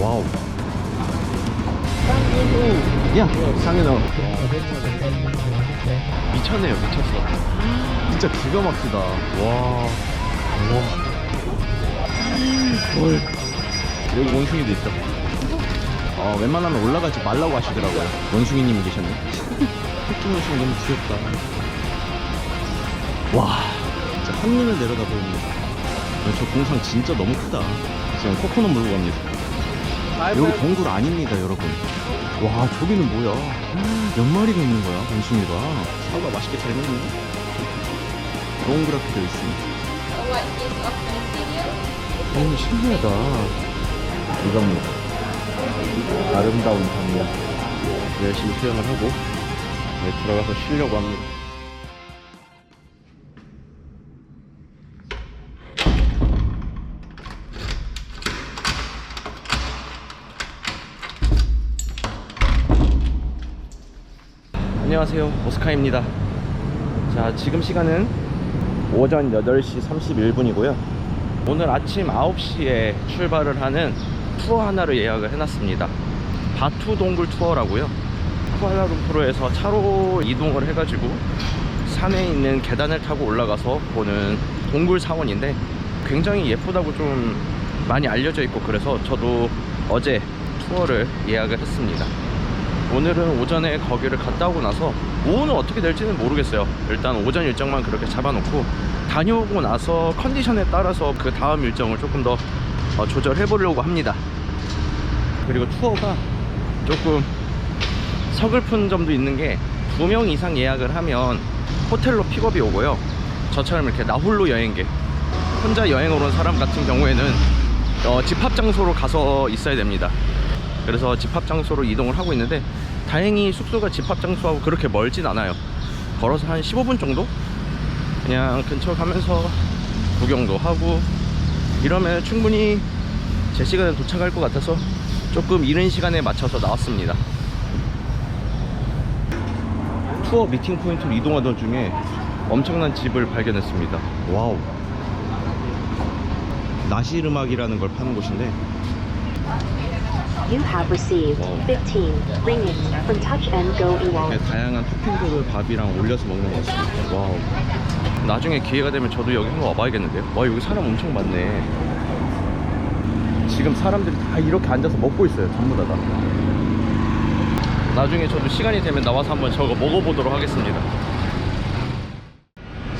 와우. 야, 상현아. 미쳤네요, 미쳤어. 진짜 기가 막히다. 와. 와. 헐. 여기 원숭이도 있어. 어, 웬만하면 올라가지 말라고 하시더라고요. 원숭이님이 계셨네. 새끼 원숭이 너무 귀엽다. 와. 진짜 한눈을 내려다보는 저 공상 진짜 너무 크다. 지금 코코넛 물고 갑니다. 여기 동굴 아닙니다, 여러분. 와, 저기는 뭐야? 몇 마리가 있는 거야, 원숭이가. 사과 맛있게 잘 먹니? 동그랗게 되어 있습니다. 너무 신기하다. 이겁니다. 아름다운 장면. 열심히 수영을 하고, 네, 들어가서 쉬려고 합니다. 안녕하세요. 오스카입니다. 자 지금 시간은 오전 8시 31분이고요. 오늘 아침 9시에 출발을 하는 투어 하나를 예약을 해놨습니다. 바투 동굴 투어라고요. 쿠알라룸푸르에서 차로 이동을 해가지고 산에 있는 계단을 타고 올라가서 보는 동굴 사원인데 굉장히 예쁘다고 좀 많이 알려져 있고 그래서 저도 어제 투어를 예약을 했습니다 오늘은 오전에 거기를 갔다 오고 나서 오후는 어떻게 될지는 모르겠어요. 일단 오전 일정만 그렇게 잡아놓고 다녀오고 나서 컨디션에 따라서 그 다음 일정을 조금 더 어, 조절해 보려고 합니다. 그리고 투어가 조금 서글픈 점도 있는 게 두 명 이상 예약을 하면 호텔로 픽업이 오고요. 저처럼 이렇게 나홀로 여행객 혼자 여행을 온 사람 같은 경우에는 어, 집합 장소로 가서 있어야 됩니다 그래서 집합 장소로 이동을 하고 있는데 다행히 숙소가 집합 장소하고 그렇게 멀진 않아요. 걸어서 한 15분 정도? 그냥 근처 가면서 구경도 하고 이러면 충분히 제 시간에 도착할 것 같아서 조금 이른 시간에 맞춰서 나왔습니다. 투어 미팅 포인트로 이동하던 중에 엄청난 집을 발견했습니다. 와우. 나시르막이라는 걸 파는 곳인데 You have received Wow. 15 ringgit from Touch and Go. 이렇게 다양한 토핑들을 밥이랑 올려서 먹는 것 같습니다. 와우. 나중에 기회가 되면 저도 여기 한번 와봐야겠는데요. 와 여기 사람 엄청 많네. 지금 사람들이 다 이렇게 앉아서 먹고 있어요. 전부 다 다. 나중에 저도 시간이 되면 나와서 한번 저거 먹어보도록 하겠습니다.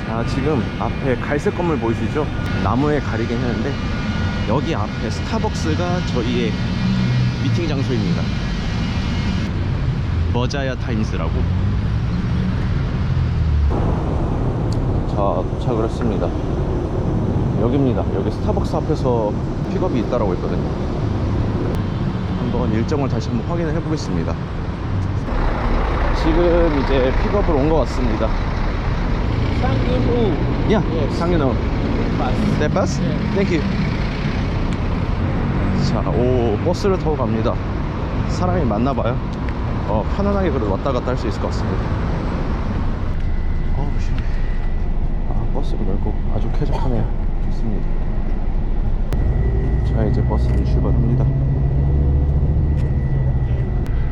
자 지금 앞에 갈색 건물 보이시죠? 나무에 가리긴 했는데 여기 앞에 스타벅스가 저희의 미팅 장소입니다. 머자야 타임스라고. 자 도착을 했습니다. 여기입니다. 여기 스타벅스 앞에서 픽업이 있다라고 했거든요. 한번 일정을 다시 한번 확인을 해보겠습니다. 지금 이제 픽업을 온 것 같습니다. 야, 상윤호. 네, 버스? 땡큐. 자, 오, 버스를 타고 갑니다. 사람이 많나 봐요. 어, 편안하게 그래도 왔다 갔다 할 수 있을 것 같습니다. 어우, 씨. 아, 버스가 넓고 아주 쾌적하네요. 좋습니다. 자, 이제 버스를 출발합니다.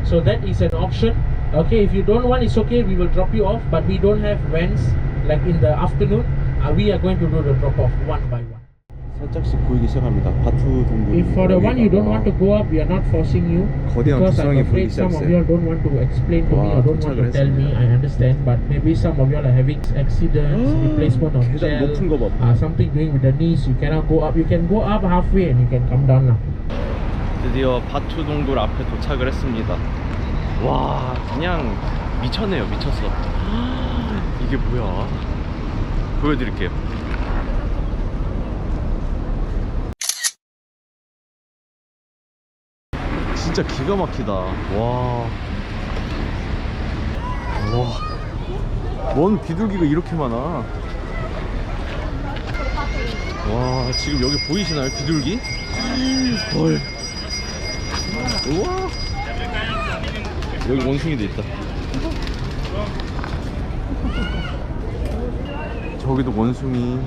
So that is an option. Okay, if you don't want, it's okay. We will drop you off, but we don't have vans like in the afternoon. Uh, we are going to do the drop off one by one. 살짝씩 보이기 시작합니다. 바투 동굴. If for the one you don't want to go up, we are not forcing you. 거대한 Because I'm 두상이 보이기 afraid some of 시작했어요. you all don't want to explain to me 와, or don't want 도착을 to tell me. 했습니다. I understand, but maybe some of you all are having accidents, replacement of 계단 gel, 높은 거 봐. uh, something doing with the knees. You cannot go up. You can go up halfway and you can come down now. 드디어 바투 동굴 앞에 도착을 했습니다. 와, 그냥 미쳤네요, 미쳤어. 이게 뭐야? 보여드릴게요. 진짜 기가 막히다. 와. 와. 뭔 비둘기가 이렇게 많아. 와, 지금 여기 보이시나요? 비둘기? 헐. 우와. 여기 원숭이도 있다. 저기도 원숭이.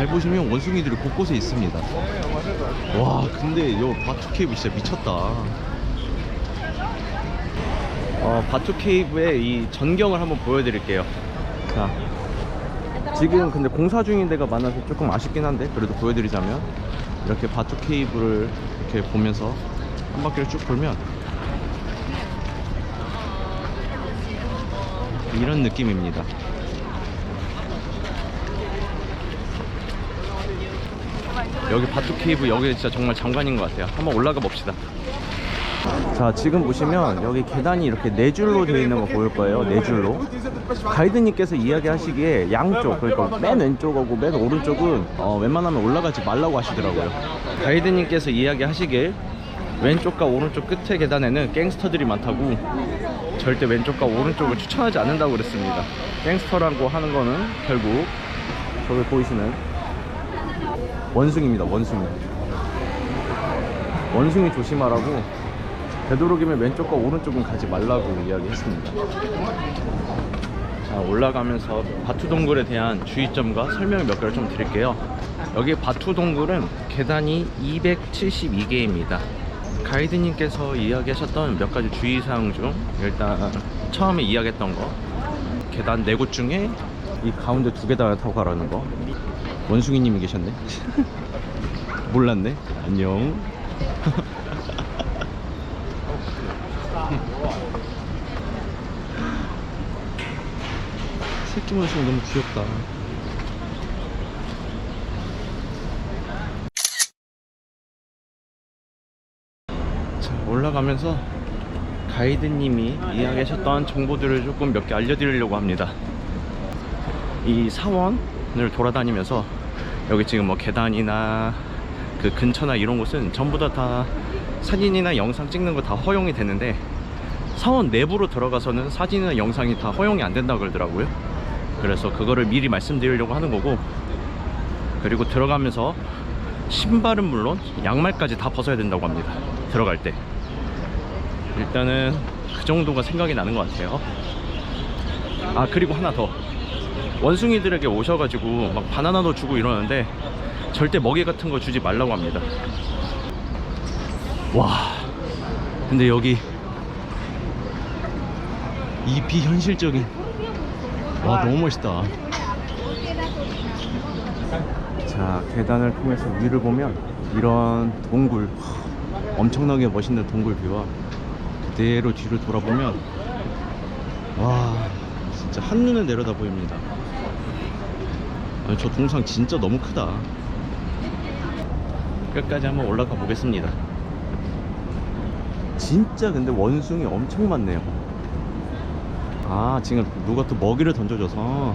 잘 보시면 원숭이들이 곳곳에 있습니다. 와, 근데 요 바투 케이블 진짜 미쳤다. 어, 바투 케이브의 이 전경을 한번 보여드릴게요. 자, 지금 근데 공사 중인 데가 많아서 조금 아쉽긴 한데 그래도 보여드리자면 이렇게 바투 케이블을 이렇게 보면서 한 바퀴를 쭉 돌면 이런 느낌입니다. 여기 바투 케이브 여기 진짜 정말 장관인 것 같아요. 한번 올라가 봅시다. 자 지금 보시면 여기 계단이 이렇게 네 줄로 되어 있는 거 보일 거예요 네 줄로 가이드님께서 이야기하시기에 양쪽 그러니까 맨 왼쪽하고 맨 오른쪽은 어, 웬만하면 올라가지 말라고 하시더라고요 가이드님께서 이야기하시길 왼쪽과 오른쪽 끝에 계단에는 갱스터들이 많다고 절대 왼쪽과 오른쪽을 추천하지 않는다고 그랬습니다 갱스터라고 하는 거는 결국 저기 보이시는 원숭이입니다 원숭이 원숭이 조심하라고 되도록이면 왼쪽과 오른쪽은 가지 말라고 이야기했습니다. 자, 올라가면서 바투 동굴에 대한 주의점과 설명을 몇 개를 좀 드릴게요. 여기 바투 동굴은 계단이 272개입니다. 가이드님께서 이야기하셨던 몇 가지 주의사항 중 일단 처음에 이야기했던 거 계단 네곳 중에 이 가운데 두 계단을 타고 가라는 거 원숭이님이 계셨네 몰랐네 안녕 새끼 원숭이 너무 귀엽다. 자, 올라가면서 가이드님이 이야기하셨던 정보들을 조금 몇 개 알려드리려고 합니다. 이 사원을 돌아다니면서 여기 지금 뭐 계단이나 그 근처나 이런 곳은 전부 다, 다 사진이나 영상 찍는 거 다 허용이 되는데 사원 내부로 들어가서는 사진이나 영상이 다 허용이 안 된다고 그러더라고요. 그래서 그거를 미리 말씀드리려고 하는 거고 그리고 들어가면서 신발은 물론 양말까지 다 벗어야 된다고 합니다. 들어갈 때. 일단은 그 정도가 생각이 나는 것 같아요. 아 그리고 하나 더 원숭이들에게 오셔가지고 막 바나나도 주고 이러는데 절대 먹이 같은 거 주지 말라고 합니다. 와 근데 여기 이 비현실적인 와 너무 멋있다 자 계단을 통해서 위를 보면 이런 동굴 엄청나게 멋있는 동굴 뷰와 그대로 뒤를 돌아보면 와 진짜 한눈에 내려다 보입니다 저 동상 진짜 너무 크다. 끝까지 한번 올라가 보겠습니다. 진짜 근데 원숭이 엄청 많네요. 아 지금 누가 또 먹이를 던져줘서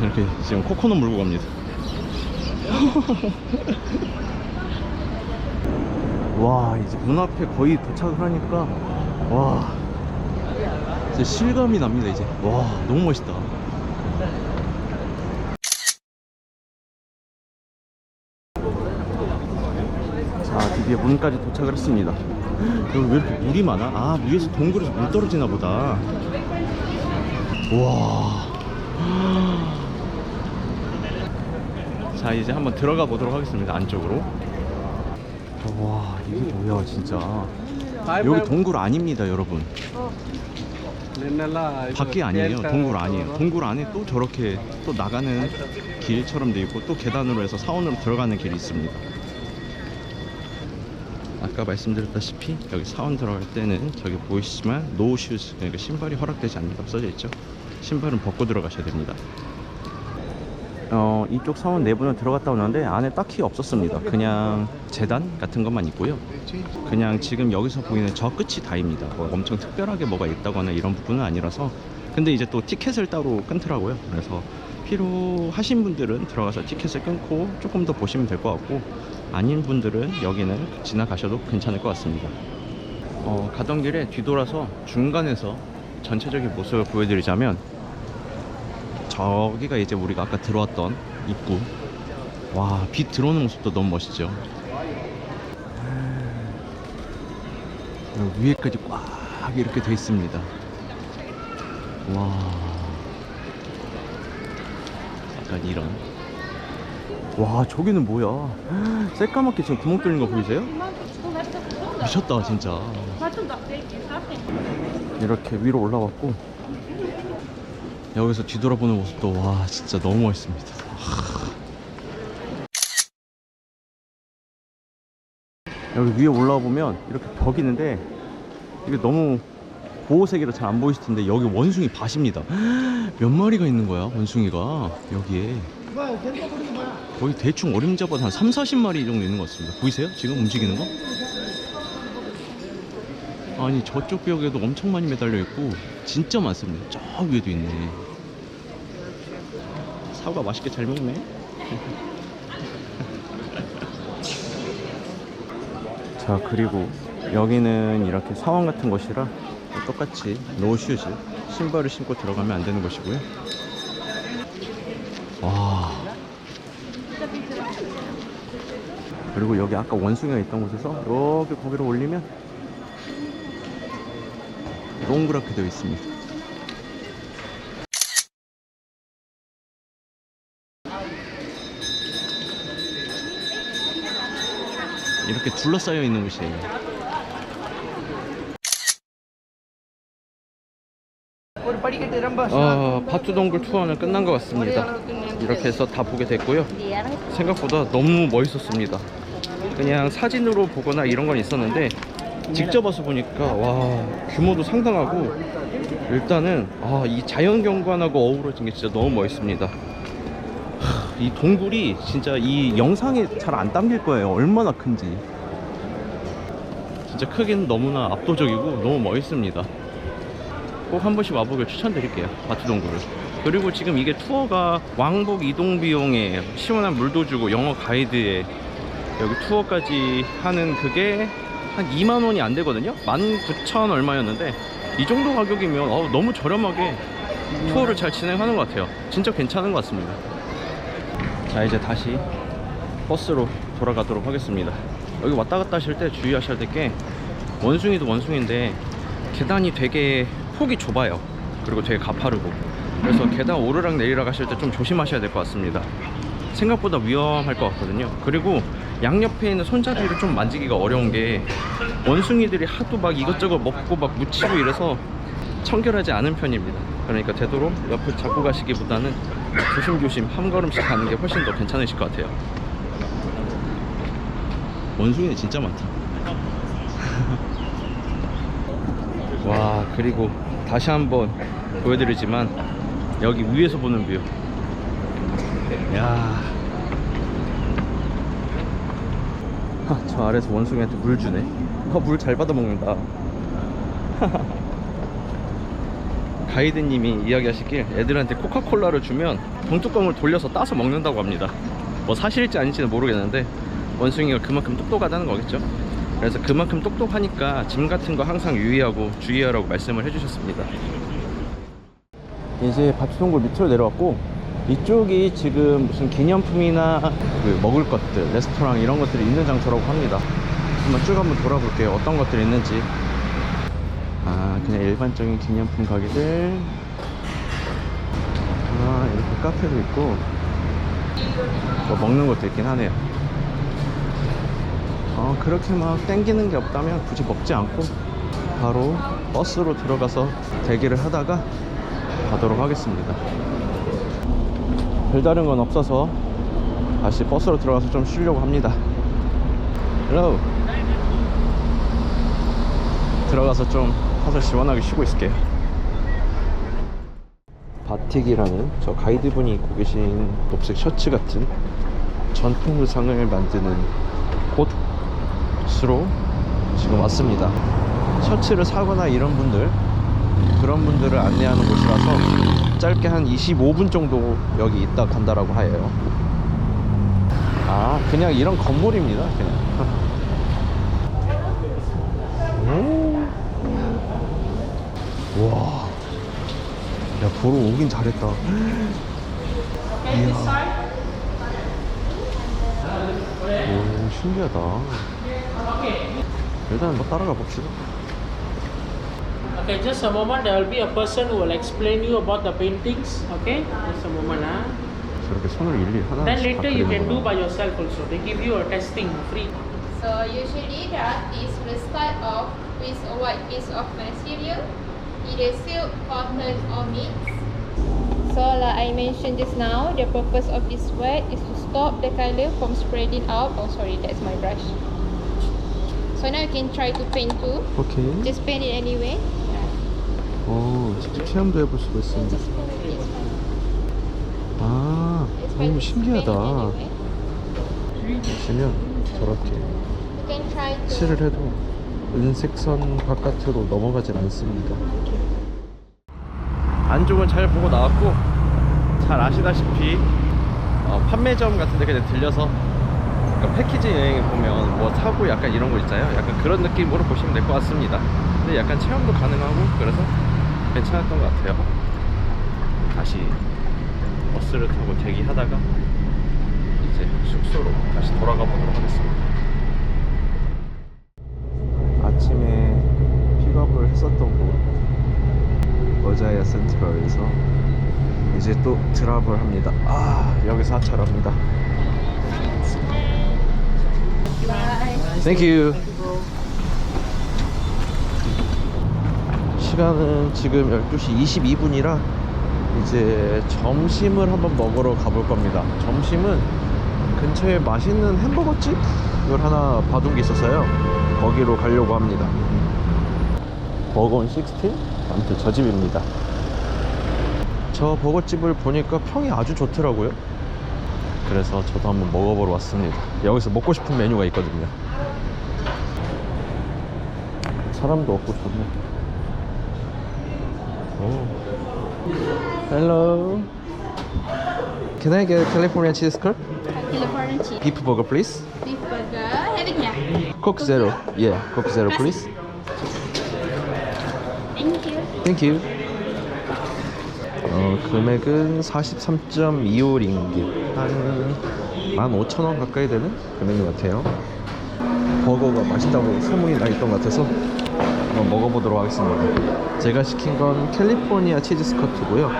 이렇게 지금 코코넛 물고 갑니다. 와 이제 문 앞에 거의 도착을 하니까 와 진짜 실감이 납니다 이제. 와 너무 멋있다 자 드디어 문까지 도착을 했습니다. 여기 왜 이렇게 물이 많아? 아 위에서 동굴에서 물 떨어지나 보다. 와. 자 이제 한번 들어가 보도록 하겠습니다 안쪽으로. 와 이게 뭐야 진짜. 여기 동굴 아닙니다 여러분. 밖에 아니에요 동굴 아니에요. 동굴 안에 또 저렇게 또 나가는 길처럼 돼 있고 또 계단으로 해서 사원으로 들어가는 길이 있습니다 아까 말씀드렸다시피 여기 사원 들어갈 때는 저기 보이시지만 노 슈즈 그러니까 신발이 허락되지 않는다고 써져 있죠? 신발은 벗고 들어가셔야 됩니다. 어, 이쪽 사원 내부는 들어갔다 오는데 안에 딱히 없었습니다. 그냥 재단 같은 것만 있고요. 그냥 지금 여기서 보이는 저 끝이 다입니다. 뭐 엄청 특별하게 뭐가 있다거나 이런 부분은 아니라서. 근데 이제 또 티켓을 따로 끊더라고요. 그래서 필요하신 분들은 들어가서 티켓을 끊고 조금 더 보시면 될 것 같고 아닌 분들은 여기는 지나가셔도 괜찮을 것 같습니다. 어, 가던 길에 뒤돌아서 중간에서 전체적인 모습을 보여드리자면 저기가 이제 우리가 아까 들어왔던 입구. 와 빛 들어오는 모습도 너무 멋있죠? 여기 위에까지 꽉 이렇게 돼 있습니다. 와 약간 이런. 와 저기는 뭐야? 새까맣게 지금 구멍 뚫린 거 보이세요? 미쳤다 진짜. 이렇게 위로 올라왔고. 여기서 뒤돌아보는 모습도 와 진짜 너무 멋있습니다. 하. 여기 위에 올라와 보면 이렇게 벽이 있는데 이게 너무 고호색이라 잘 안 보이실 텐데 여기 원숭이 밭입니다. 몇 마리가 있는 거야 원숭이가? 여기에. 거의 대충 어림잡아도 한 3, 40마리 정도 있는 것 같습니다. 보이세요? 지금 움직이는 거? 아니 저쪽 벽에도 엄청 많이 매달려 있고 진짜 많습니다. 저 위에도 있네. 사과 맛있게 잘 먹네. 자 그리고 여기는 이렇게 사원 같은 곳이라 똑같이 노슈즈 신발을 신고 들어가면 안 되는 곳이고요. 와. 그리고 여기 아까 원숭이가 있던 곳에서 여기 거기로 올리면 동그랗게 되어 있습니다. 이렇게 둘러싸여 있는 곳이에요 어, 바투동굴 투어는 끝난 것 같습니다. 이렇게 해서 다 보게 됐고요. 생각보다 너무 멋있었습니다. 그냥 사진으로 보거나 이런 건 있었는데 직접 와서 보니까 와 규모도 상당하고 일단은 아, 이 자연 경관하고 어우러진 게 진짜 너무 멋있습니다. 하, 이 동굴이 진짜 이 영상에 잘 안 담길 거예요. 얼마나 큰지. 진짜 크기는 너무나 압도적이고 너무 멋있습니다. 꼭 한 번씩 와보길 추천드릴게요 바투동굴을. 그리고 지금 이게 투어가 왕복 이동 비용에 시원한 물도 주고 영어 가이드에 여기 투어까지 하는 그게 한 2만 원이 안 되거든요? 19,000 얼마였는데 이 정도 가격이면 어우, 너무 저렴하게 투어를 잘 진행하는 것 같아요. 진짜 괜찮은 것 같습니다. 자 이제 다시 버스로 돌아가도록 하겠습니다. 여기 왔다 갔다 하실 때 주의하셔야 될 게 원숭이도 원숭이인데 계단이 되게 폭이 좁아요. 그리고 되게 가파르고. 그래서 계단 오르락 내리락 하실 때 좀 조심하셔야 될 것 같습니다. 생각보다 위험할 것 같거든요. 그리고 양옆에 있는 손잡이를 좀 만지기가 어려운 게 원숭이들이 하도 막 이것저것 먹고 막 묻히고 이래서 청결하지 않은 편입니다. 그러니까 되도록 옆을 잡고 가시기보다는 조심조심 한 걸음씩 가는 게 훨씬 더 괜찮으실 것 같아요. 원숭이 진짜 많다. 와 그리고 다시 한번 보여드리지만 여기 위에서 보는 뷰. 야. 하, 저 아래서 원숭이한테 물 주네. 어, 물잘 받아 먹는다. 가이드님이 이야기하시길 애들한테 코카콜라를 주면 병뚜껑을 돌려서 따서 먹는다고 합니다. 뭐 사실일지 아닌지는 모르겠는데 원숭이가 그만큼 똑똑하다는 거겠죠. 그래서 그만큼 똑똑하니까 짐 같은 거 항상 유의하고 주의하라고 말씀을 해주셨습니다. 이제 바추동굴 밑으로 내려왔고 이쪽이 지금 무슨 기념품이나 그 먹을 것들, 레스토랑 이런 것들이 있는 장소라고 합니다. 한번 쭉 한번 돌아볼게요. 어떤 것들이 있는지. 아, 그냥 일반적인 기념품 가게들. 아, 이렇게 카페도 있고. 뭐 먹는 것도 있긴 하네요. 어, 그렇게 막 땡기는 게 없다면 굳이 먹지 않고 바로 버스로 들어가서 대기를 하다가 가도록 하겠습니다. 별다른 건 없어서 다시 버스로 들어가서 좀 쉬려고 합니다. 헬로 들어가서 좀 가서 시원하게 쉬고 있을게요. 바틱이라는 저 가이드분이 입고 계신 녹색 셔츠 같은 전통 의상을 만드는 곳 으로 지금 왔습니다. 셔츠를 사거나 이런 분들 그런 분들을 안내하는 곳이라서 짧게 한 25분 정도 여기 있다 간다라고 해요. 아, 그냥 이런 건물입니다. 그냥. 오. 와. 야, 보러 오긴 잘했다. 이야. 오, 신기하다. 일단 뭐 따라가 봅시다. Okay, just a moment. There will be a person who will explain you about the paintings. Okay, just a moment, ah. 저렇게 손을 일일이 하나씩 Then 다 later you can do 그리는구나. by yourself also. They give you a testing free. So usually the artist will start off with a white piece of material, either silk, cotton or mix. So like I mentioned just now, the purpose of this wet is to stop the color from spreading out. Oh sorry, that's my brush. So now you can try to paint too. 오케이. Just paint it anyway. 오, 직접 체험도 해볼 수가 있습니다. Just paint it this one. 아, Just 너무 신기하다. anyway. 보시면 저렇게 You can try to. 칠을 해도 은색선 바깥으로 넘어가질 않습니다. 안쪽은 잘 보고 나왔고 잘 아시다시피 어, 판매점 같은 데 그냥 들려서 그러니까 패키지 여행에 보면 뭐 사고 약간 이런 거 있잖아요. 약간 그런 느낌으로 보시면 될 것 같습니다. 근데 약간 체험도 가능하고 그래서 괜찮았던 것 같아요. 다시 버스를 타고 대기하다가 이제 숙소로 다시 돌아가 보도록 하겠습니다. 아침에 픽업을 했었던 곳 버자야 센트럴에서 이제 또 드랍을 합니다. 아 여기서 하차를 합니다. Thank you. 시간은 지금 12시 22분이라 이제 점심을 한번 먹으러 가볼 겁니다. 점심은 근처에 맛있는 햄버거 집을 하나 봐둔 게 있어서요. 거기로 가려고 합니다. 버거원 16? 아무튼 저 집입니다. 저 버거집을 보니까 평이 아주 좋더라고요. 그래서 저도 한번 먹어보러 왔습니다. 여기서 먹고 싶은 메뉴가 있거든요. 사람도 없고 좋네. 오. Hello. Can I get California cheese curd? California cheese. Beef burger, please. Beef burger. It here. Coke zero. Yeah, Coke zero, please. Thank you. Thank you. 어, 금액은 43.25링깃. 한 15,000원 가까이 되는 금액인 것 같아요. 버거가 맛있다고 소문이 나 있던 것 같아서 한번 먹어보도록 하겠습니다. 제가 시킨 건 캘리포니아 치즈 스커트고요.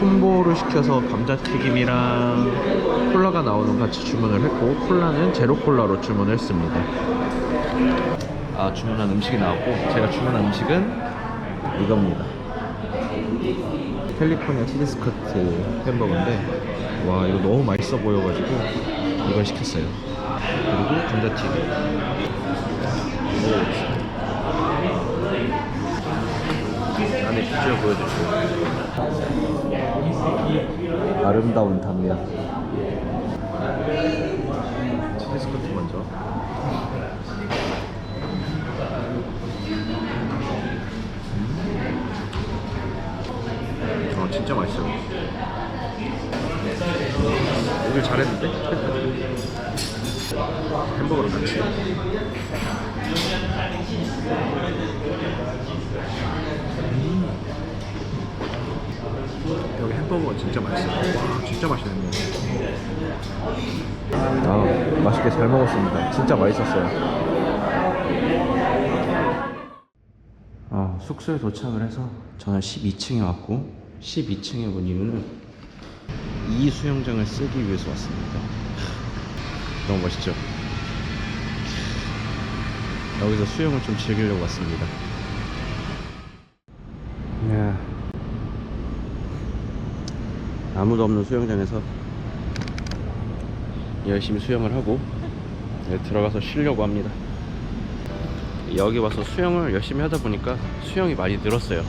콤보를 시켜서 감자튀김이랑 콜라가 나오는 같이 주문을 했고 콜라는 제로 콜라로 주문을 했습니다. 아 주문한 음식이 나왔고 제가 주문한 음식은 이겁니다. 캘리포니아 치즈 스커트 햄버거인데 와 이거 너무 맛있어 보여가지고 이걸 시켰어요. 그리고 감자튀김. 오. 안에 비주얼 보여드릴게요. 아름다운 단면. 치즈 스커트 먼저. 어 진짜 맛있어요. 오늘 잘했는데? 햄버거랑 같이. 음. 여기 햄버거가 진짜 맛있어요. 와 진짜 맛있네요. 아 맛있게 잘 먹었습니다. 진짜 맛있었어요. 아, 숙소에 도착을 해서 저는 12층에 왔고 12층에 온 이유는 이 수영장을 쓰기 위해서 왔습니다. 너무 멋있죠? 여기서 수영을 좀 즐기려고 왔습니다. 야, 아무도 없는 수영장에서 열심히 수영을 하고 이제 들어가서 쉬려고 합니다. 여기 와서 수영을 열심히 하다 보니까 수영이 많이 늘었어요.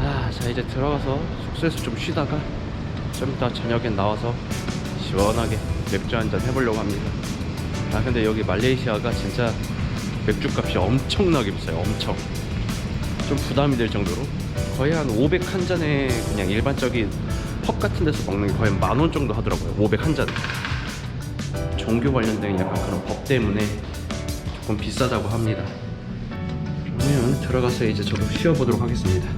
아, 자 이제 들어가서 숙소에서 좀 쉬다가 좀 이따 저녁엔 나와서 시원하게 맥주 한잔 해보려고 합니다. 아 근데 여기 말레이시아가 진짜 맥주 값이 엄청나게 비싸요. 엄청. 좀 부담이 될 정도로 거의 한 500 한 잔에 그냥 일반적인 펍 같은 데서 먹는 게 거의 만 원 정도 하더라고요. 500 한 잔에. 종교 관련된 약간 그런 법 때문에 조금 비싸다고 합니다. 그러면 들어가서 이제 저도 쉬어보도록 하겠습니다.